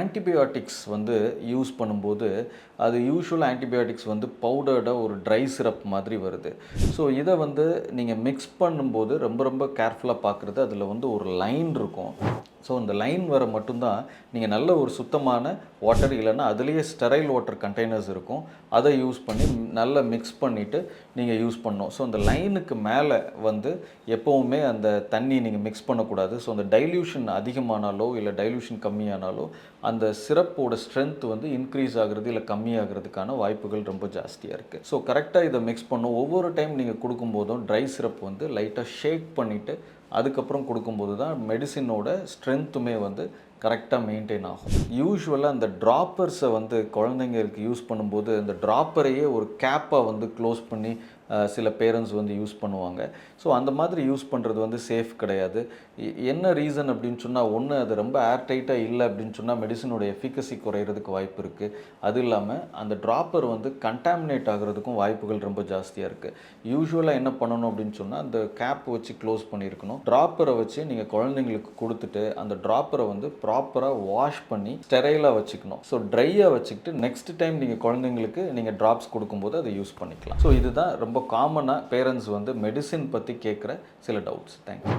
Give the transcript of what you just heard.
Antibiotics வந்து use பண்ணும்போது அது யூஷுவல் ஆன்டிபயோட்டிக்ஸ் வந்து பவுடர்டாக ஒரு ட்ரை சிரப் மாதிரி வருது. ஸோ இதை வந்து நீங்கள் மிக்ஸ் பண்ணும்போது ரொம்ப ரொம்ப கேர்ஃபுல்லாக பார்க்குறது அதில் வந்து ஒரு லைன் இருக்கும். ஸோ இந்த லைன் வர மட்டும்தான் நீங்கள் நல்ல ஒரு சுத்தமான வாட்டர் இல்லைன்னா அதுலேயே ஸ்டெரைல் வாட்டர் கண்டெய்னர்ஸ் இருக்கும். அதை யூஸ் பண்ணி நல்லா மிக்ஸ் பண்ணிவிட்டு நீங்கள் யூஸ் பண்ணணும். ஸோ அந்த லைனுக்கு மேலே வந்து எப்போவுமே அந்த தண்ணி நீங்கள் மிக்ஸ் பண்ணக்கூடாது. ஸோ அந்த டைல்யூஷன் அதிகமானாலோ இல்லை டைல்யூஷன் கம்மியானாலோ அந்த சிரப்போட ஸ்ட்ரென்த் வந்து இன்க்ரீஸ் ஆகுறது இல்லை கம்மியாகிறதுக்கான வாய்ப்புகள் ரொம்ப ஜாஸ்தியாக இருக்குது ஸோ கரெக்டாக இதை மிக்ஸ் பண்ணும் ஒவ்வொரு டைம் நீங்கள் கொடுக்கும்போதும் ட்ரை சிரப் வந்து லைட்டாக ஷேக் பண்ணிவிட்டு அதுக்கப்புறம் கொடுக்கும்போது தான் மெடிசினோட ஸ்ட்ரென்த்துமே வந்து கரெக்டாக மெயின்டைன் ஆகும். யூஸ்வலாக அந்த ட்ராப்பர்ஸை வந்து குழந்தைங்களுக்கு யூஸ் பண்ணும்போது அந்த ட்ராப்பரையே ஒரு கேப்பாக வந்து க்ளோஸ் பண்ணி சில பேரண்ட்ஸ் வந்து யூஸ் பண்ணுவாங்க. ஸோ அந்த மாதிரி யூஸ் பண்ணுறது வந்து சேஃப் கிடையாது. என்ன ரீசன் அப்படின்னு சொன்னால் ஒன்று அது ரொம்ப ஏர் டைட்டாக இல்லை அப்படின்னு சொன்னால் மெடிசனோட எஃபிகசி குறையிறதுக்கு வாய்ப்பு இருக்குது அது இல்லாமல் அந்த ட்ராப்பர் வந்து கண்டாமினேட் ஆகிறதுக்கும் வாய்ப்புகள் ரொம்ப ஜாஸ்தியாக இருக்குது யூஸ்வலாக என்ன பண்ணணும் அப்படின்னு சொன்னால் அந்த கேப் வச்சு க்ளோஸ் பண்ணியிருக்கணும். ட்ராப்பரை வச்சு நீங்கள் குழந்தைங்களுக்கு கொடுத்துட்டு அந்த ட்ராப்பரை வந்து ப்ராப்பராக வாஷ் பண்ணி ஸ்டெரைலாக வச்சுக்கணும். ஸோ ட்ரையாக வச்சுக்கிட்டு நெக்ஸ்ட் டைம் நீங்கள் குழந்தைங்களுக்கு நீங்கள் ட்ராப்ஸ் கொடுக்கும்போது அதை யூஸ் பண்ணிக்கலாம். ஸோ இதுதான் ரொம்ப காமனாக பேரண்ட்ஸ் வந்து மெடிசின் பற்றி கேட்குற சில டவுட்ஸ் தேங்க்யூ